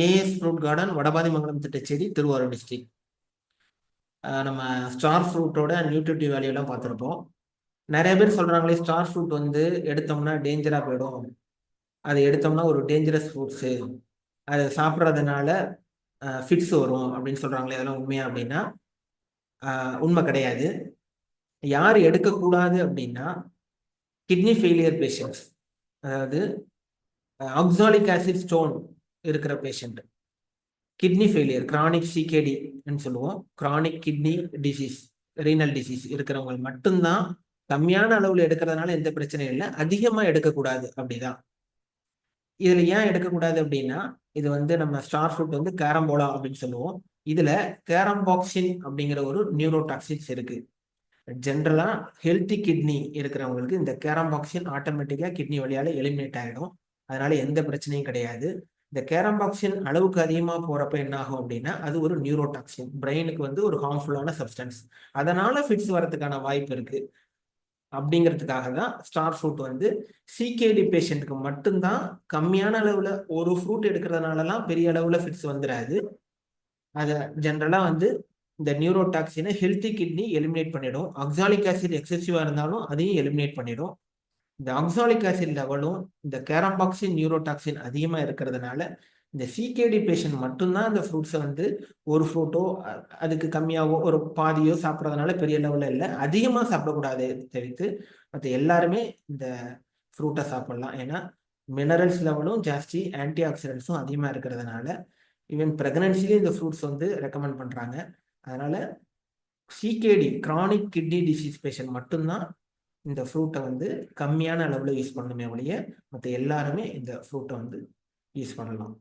AS fruit garden Vadapathimangalam Thittacheri Thiruvarur district நம்ம star ஃப்ரூட்டோட nutritive வேல்யூலாம் பார்த்துருப்போம். நிறைய பேர் சொல்கிறாங்களே ஸ்டார் ஃப்ரூட் வந்து எடுத்தோம்னா டேஞ்சராக போயிடும். அது எடுத்தோம்னா ஒரு டேஞ்சரஸ் ஃப்ரூட்ஸு அது சாப்பிட்றதுனால ஃபிட்ஸ் வரும் அப்படின்னு சொல்கிறாங்களே அதெல்லாம் உண்மையா அப்படின்னா? உண்மை கிடையாது. யார் எடுக்கக்கூடாது அப்படின்னா கிட்னி ஃபெயிலியர் பேஷண்ட்ஸ் அதாவது ஆக்சாலிக் ஆசிட் ஸ்டோன் இருக்கிற பேஷண்ட் கிட்னி ஃபெயிலியர் கிரானிக் சிகேடின்னு சொல்லுவோம். Chronic kidney disease renal disease இருக்கிறவங்க மட்டும்தான் கம்மியான அளவில் எடுக்கிறதுனால எந்த பிரச்சனையும் இல்லை. அதிகமாக எடுக்கக்கூடாது அப்படிதான். இதில் ஏன் எடுக்கக்கூடாது அப்படின்னா இது வந்து நம்ம ஸ்டார் ஃபுட் வந்து கேரம்போலா அப்படின்னு சொல்லுவோம். இதில் கேரம்பாக்சின் அப்படிங்கிற ஒரு நியூரோடாக்சின்ஸ் இருக்கு. ஜென்ரலாக ஹெல்த்தி கிட்னி இருக்கிறவங்களுக்கு இந்த கேரம்பாக்சின் ஆட்டோமேட்டிக்காக கிட்னி வழியால் எலிமினேட் ஆகிடும் அதனால எந்த பிரச்சனையும் கிடையாது. இந்த கேரம்பாக்சின் அளவுக்கு அதிகமாக போகிறப்ப என்ன ஆகும் அப்படின்னா அது ஒரு நியூரோடாக்சின் பிரெயினுக்கு வந்து ஒரு ஹார்ம்ஃபுல்லான சப்ஸ்டன்ஸ் அதனால ஃபிட்ஸ் வரதுக்கான வாய்ப்பு இருக்கு. அப்படிங்கிறதுக்காக தான் ஸ்டார் ஃப்ரூட் வந்து சிகேடி பேஷண்ட்டுக்கு மட்டும்தான் கம்மியான அளவில் ஒரு ஃப்ரூட் எடுக்கிறதுனாலலாம் பெரிய அளவில் ஃபிட்ஸ் வந்துடாது அதை ஜென்ரலாக வந்து இந்த நியூரோடாக்சினை ஹெல்த்தி கிட்னி எலிமினேட் பண்ணிடும். அக்சாலிக் ஆசிட் எக்ஸசிவாக இருந்தாலும் அதையும் எலிமினேட் பண்ணிடும். இந்த ஆக்சாலிக் ஆசிட் லெவலும் இந்த கேரம்பாக்சின் நியூரோடாக்சின் அதிகமாக இருக்கிறதுனால இந்த சிகேடி பேஷண்ட் மட்டும்தான் அந்த ஃப்ரூட்ஸை வந்து ஒரு ஃப்ரூட்டோ அதுக்கு கம்மியாகவோ ஒரு பாதியோ சாப்பிட்றதுனால பெரிய லெவலில் இல்லை. அதிகமாக சாப்பிடக்கூடாது தெரிவித்து மற்ற எல்லாருமே இந்த ஃப்ரூட்டை சாப்பிட்லாம். ஏன்னா மினரல்ஸ் லெவலும் ஜாஸ்தி ஆன்டி ஆக்சிடென்ட்ஸும் அதிகமாக இருக்கிறதுனால ஈவன் ப்ரெக்னன்சிலேயே இந்த ஃப்ரூட்ஸ் வந்து ரெக்கமெண்ட் பண்ணுறாங்க அதனால் CKD chronic kidney disease patient மட்டும்தான் இந்த ஃப்ரூட்டை வந்து கம்மியான அளவில் யூஸ் பண்ணணுமே ஒழிய மற்ற எல்லாருமே இந்த ஃப்ரூட்டை வந்து யூஸ் பண்ணலாம்.